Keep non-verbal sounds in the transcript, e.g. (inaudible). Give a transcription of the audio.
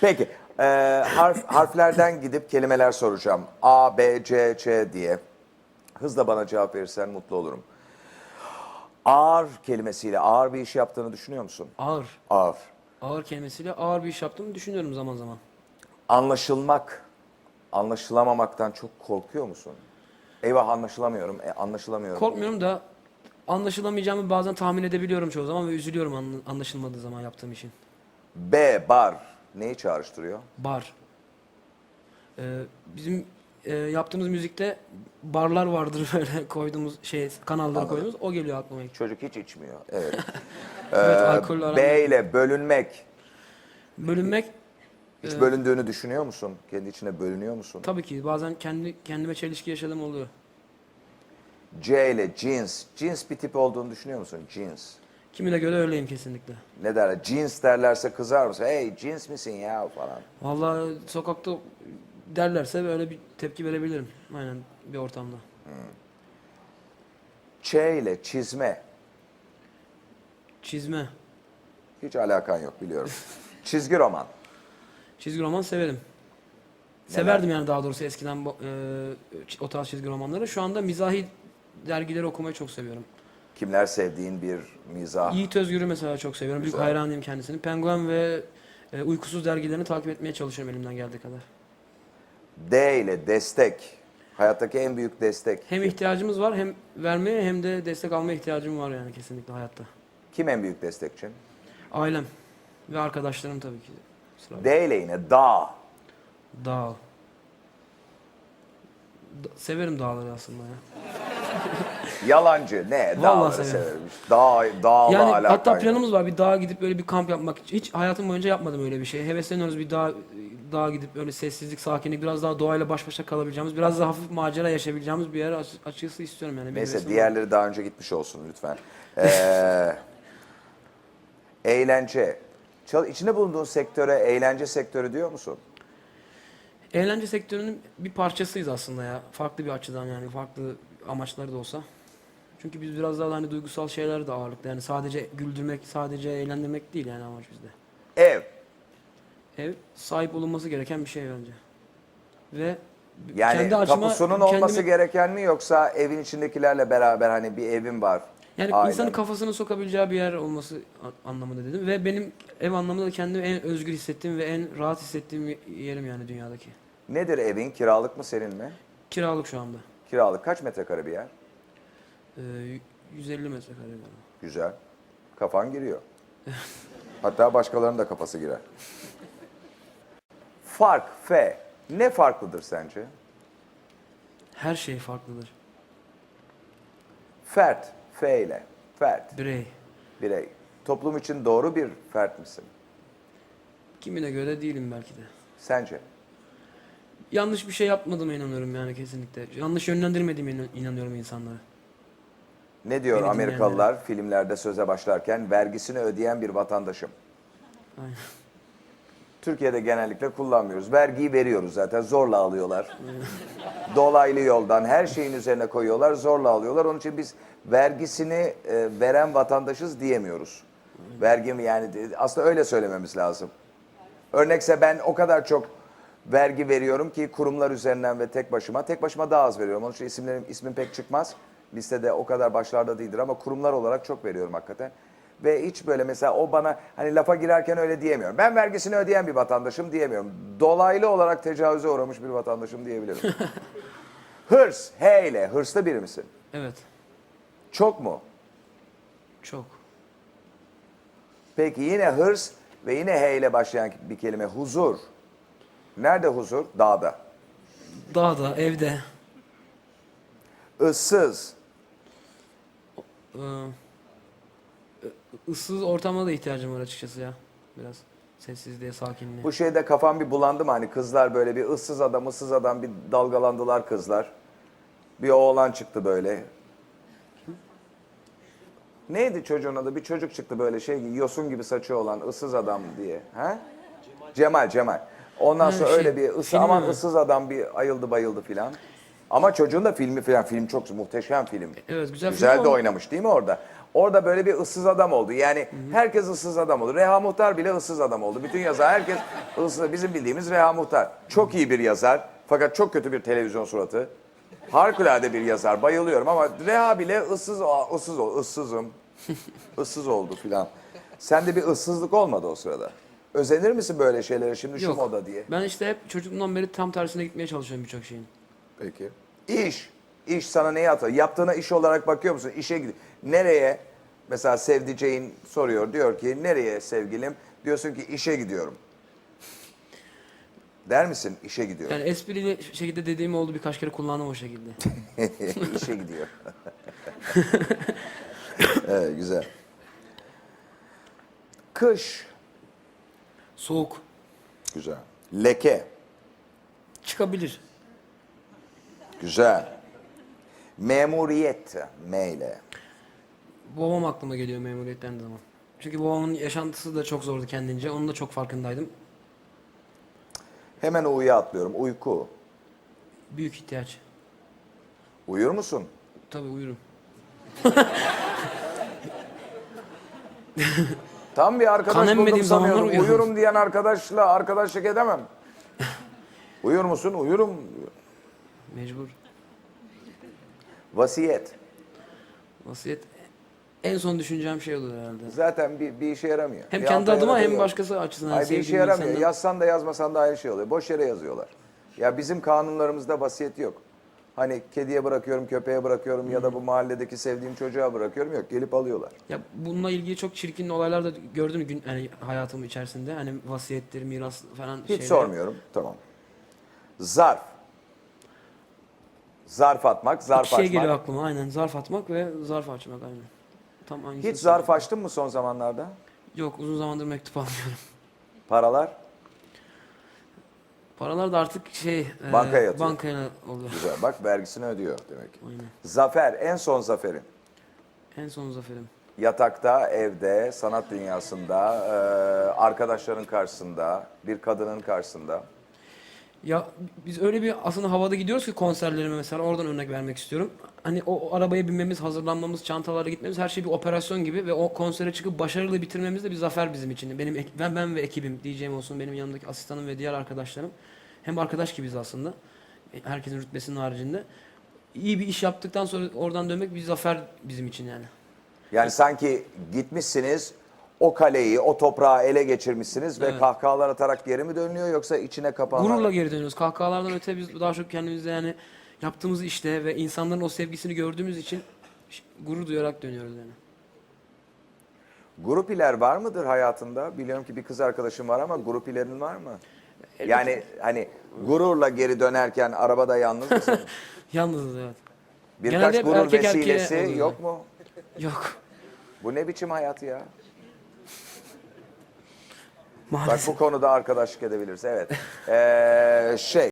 Peki, e, harf, harflerden gidip kelimeler soracağım. A, B, C, C diye. Hızla bana cevap verirsen mutlu olurum. Ağır kelimesiyle ağır bir iş yaptığını düşünüyor musun? Ağır. Ağır. Ağır kelimesiyle ağır bir iş yaptığımı düşünüyorum zaman zaman. Anlaşılmak, anlaşılamamaktan çok korkuyor musun? Eyvah anlaşılamıyorum, e, anlaşılamıyorum. Korkmuyorum da anlaşılamayacağımı bazen tahmin edebiliyorum çoğu zaman ve üzülüyorum anla- anlaşılmadığı zaman yaptığım işin. B, bar. Neyi çağrıştırıyor? Bar. Ee, bizim e, yaptığımız müzikte barlar vardır (laughs) böyle koyduğumuz şey kanalları Anladım. koyduğumuz o geliyor aklıma ilk. Çocuk hiç içmiyor. Evet. (laughs) Evet Ee, alkollü aram- B ile bölünmek. Bölünmek Hiç Ee, bölündüğünü düşünüyor musun? Kendi içine bölünüyor musun? tabii ki bazen kendi kendime çelişki yaşadığım oluyor. C ile jeans. Jeans bir tip olduğunu düşünüyor musun? Jeans. Kimine göre öyleyim kesinlikle. Ne derler? Jeans derlerse kızar mısın? Hey jeans misin ya falan. Vallahi sokakta derlerse böyle bir tepki verebilirim. Aynen bir ortamda. Ç ile çizme. Çizme. Hiç alakan yok biliyorum. Çizgi roman. Çizgi roman severim. Severdim yani daha doğrusu eskiden bu, e, o tarz çizgi romanları. Şu anda mizahi dergileri okumayı çok seviyorum. Kimler sevdiğin bir mizah. Yiğit Özgür'ü mesela çok seviyorum. Büyük Güzel. hayranıyım kendisinin. Penguen ve e, Uykusuz dergilerini takip etmeye çalışıyorum elimden geldiği kadar. D ile destek. Hayattaki en büyük destek. Hem ihtiyacımız var hem vermeye hem de destek almaya ihtiyacım var yani kesinlikle hayatta. Kim en büyük destekçin? Ailem ve arkadaşlarım tabii ki. Sıra. D ile yine dağ. Dağ. Da- severim dağları aslında ya. Yalancı ne? Vallahi Dağları severim. severim. Dağ, dağla Yani alakan hatta planımız var bir dağa gidip böyle bir kamp yapmak. Hiç hayatım boyunca yapmadım öyle bir şey. Hevesleniyoruz bir dağ dağa gidip öyle sessizlik, sakinlik, biraz daha doğayla baş başa kalabileceğimiz, biraz daha hafif macera yaşayabileceğimiz bir yer aç- açıkçası istiyorum yani. Bir Neyse hevesim var. diğerleri daha önce gitmiş olsun lütfen. Ee, (laughs) eğlence. Çal içinde bulunduğun sektöre eğlence sektörü diyor musun? Eğlence sektörünün bir parçasıyız aslında ya. Farklı bir açıdan yani farklı amaçları da olsa. Çünkü biz biraz daha hani duygusal şeyler de ağırlıklı. Yani sadece güldürmek, sadece eğlendirmek değil yani amaç bizde. Ev. Ev sahip olunması gereken bir şey bence. Ve Yani kendi açıma tapusunun olması kendimi- gereken mi yoksa evin içindekilerle beraber hani bir evin var. Yani ailen. insanın kafasını sokabileceği bir yer olması anlamında dedim. Ve benim ev anlamında kendimi en özgür hissettiğim ve en rahat hissettiğim yerim yani dünyadaki. Nedir evin? Kiralık mı senin mi? Kiralık şu anda. Kiralık. Kaç metrekare bir yer? Ee, y- 150 metrekare galiba. Güzel. Kafan giriyor. (laughs) Hatta başkalarının da kafası girer. Fark, F. Ne farklıdır sence? Her şey farklıdır. Fert, F ile. Fert, Birey. birey. Toplum için doğru bir fert misin? Kimine göre değilim belki de. Sence? Yanlış bir şey yapmadığıma inanıyorum yani kesinlikle. Yanlış yönlendirmediğime inan- inanıyorum insanları. Ne diyor Beni Amerikalılar filmlerde söze başlarken? Vergisini ödeyen bir vatandaşım. Aynen. Türkiye'de genellikle kullanmıyoruz. Vergiyi veriyoruz zaten zorla alıyorlar. Dolaylı yoldan her şeyin üzerine koyuyorlar, zorla alıyorlar. Onun için biz vergisini e, veren vatandaşız diyemiyoruz. Vergimi yani aslında öyle söylememiz lazım. Örnekse ben o kadar çok vergi veriyorum ki kurumlar üzerinden ve tek başıma. Tek başıma daha az veriyorum. Onun için isimlerim, ismim pek çıkmaz. Listede o kadar başlarda değildir ama kurumlar olarak çok veriyorum hakikaten. Ve hiç böyle mesela o bana hani lafa girerken öyle diyemiyorum. Ben vergisini ödeyen bir vatandaşım diyemiyorum. Dolaylı olarak tecavüze uğramış bir vatandaşım diyebilirim. (laughs) Hırs, H ile. Hırslı biri misin? Evet. Çok mu? Çok. Peki yine hırs ve yine H ile başlayan bir kelime huzur. Nerede huzur? Dağda. Dağda, evde. Issız. Ee, ıssız ortama da ihtiyacım var açıkçası ya. Biraz sessizliğe, sakinliğe. Bu şeyde kafam bir bulandı mı hani kızlar böyle bir ıssız adam ıssız adam bir dalgalandılar kızlar. Bir oğlan çıktı böyle. Neydi çocuğun adı? Bir çocuk çıktı böyle şey yosun gibi saçı olan ıssız adam diye. Ha? Cemal Cemal. Ondan sonra şey, öyle bir ısı film aman mi? ıssız adam bir ayıldı bayıldı filan. Ama çocuğun da filmi filan film çok muhteşem film. Evet güzel film Güzel de ama- oynamış değil mi orada? Orada böyle bir ıssız adam oldu. Yani herkes ıssız adam oldu. Reha Muhtar bile ıssız adam oldu. Bütün yazar herkes (laughs) ıssız. Bizim bildiğimiz Reha Muhtar. Çok iyi bir yazar. Fakat çok kötü bir televizyon suratı. Harikulade bir yazar. Bayılıyorum ama Reha bile ıssız, Aa, ıssız, ol- ıssızım. (laughs) Issız oldu filan. Sende bir ıssızlık olmadı o sırada. Özenir misin böyle şeylere şimdi şu Yok. moda diye? Ben işte hep çocukluğumdan beri tam tersine gitmeye çalışıyorum birçok şeyin. Peki. İş. İş sana neyi atıyor? Yaptığına iş olarak bakıyor musun? İşe gidiyor. Nereye? Mesela sevdiceğin soruyor. Diyor ki nereye sevgilim? Diyorsun ki işe gidiyorum. Der misin işe gidiyorum? Yani esprili şekilde dediğim oldu birkaç kere kullandım o şekilde. (laughs) işe gidiyor. (laughs) evet güzel. Kış. Soğuk. Güzel. Leke. Çıkabilir. Güzel. Memuriyet. M ile. Babam aklıma geliyor memuriyetten zaman. Çünkü babamın yaşantısı da çok zordu kendince. Onun da çok farkındaydım. Hemen U'ya atlıyorum. Uyku. Büyük ihtiyaç. Uyur musun? Tabii uyurum. (laughs) Tam bir arkadaş Kan buldum sanıyorum. uyuyorum. Diyen arkadaşla arkadaşlık edemem. (laughs) Uyur musun? Uyurum. Mecbur. Vasiyet. Vasiyet en son düşüneceğim şey olur herhalde. Zaten bir, bir işe yaramıyor. Hem Bir kendi adıma hem başkası açısından. Hayır bir işe yaramıyor. insandan- Yazsan da yazmasan da aynı şey oluyor. Boş yere yazıyorlar. Ya bizim kanunlarımızda vasiyet yok. Hani kediye bırakıyorum, köpeğe bırakıyorum ya da bu mahalledeki sevdiğim çocuğa bırakıyorum. Yok gelip alıyorlar. Ya bununla ilgili çok çirkin olaylar da gördüm gün hani hayatım içerisinde. Hani vasiyettir, miras falan Hiç şeyler. sormuyorum. Tamam. Zarf. Zarf atmak, zarf İki şey açmak. geliyor aklıma aynen. Zarf atmak ve zarf açmak aynen. Tam aynısı. Hiç zarf açtın mı son zamanlarda? Yok uzun zamandır mektup almıyorum. Paralar? Paralar da artık şey... e, Bankaya yatıyor. Bankaya oluyor. Güzel. Bak vergisini ödüyor demek. Aynen. Zafer, en son zaferin. En son zaferim. Yatakta, evde, sanat dünyasında, e, arkadaşların karşısında, bir kadının karşısında. Ya biz öyle bir aslında havada gidiyoruz ki konserlerime mesela oradan örnek vermek istiyorum. Hani o, o arabaya binmemiz, hazırlanmamız, çantalara gitmemiz her şey bir operasyon gibi ve o konsere çıkıp başarılı bitirmemiz de bir zafer bizim için. Benim ben ben ve ekibim, DJ'm olsun, benim yanımdaki asistanım ve diğer arkadaşlarım hem arkadaş gibiyiz aslında. E, Herkesin rütbesinin haricinde. İyi bir iş yaptıktan sonra oradan dönmek bir zafer bizim için yani. Yani sanki gitmişsiniz, o kaleyi, o toprağı ele geçirmişsiniz ve Evet. kahkahalar atarak geri mi dönüyor yoksa içine kapanlar? Gururla geri dönüyoruz. Kahkahalardan öte biz daha çok kendimizde yani yaptığımız işte ve insanların o sevgisini gördüğümüz için ş- gurur duyarak dönüyoruz yani. Grup iler var mıdır hayatında? Biliyorum ki bir kız arkadaşın var ama grup ilerin var mı? Yani hani gururla geri dönerken arabada yalnız mısın? (laughs) Yalnızız evet. Birkaç Genelde hep gurur erkek erkeğe vesilesi oluyor. yok mu? Yok. Bu ne biçim hayat ya? Bak Maalesef. bu konuda arkadaşlık edebiliriz. Evet. Ee, (laughs) şey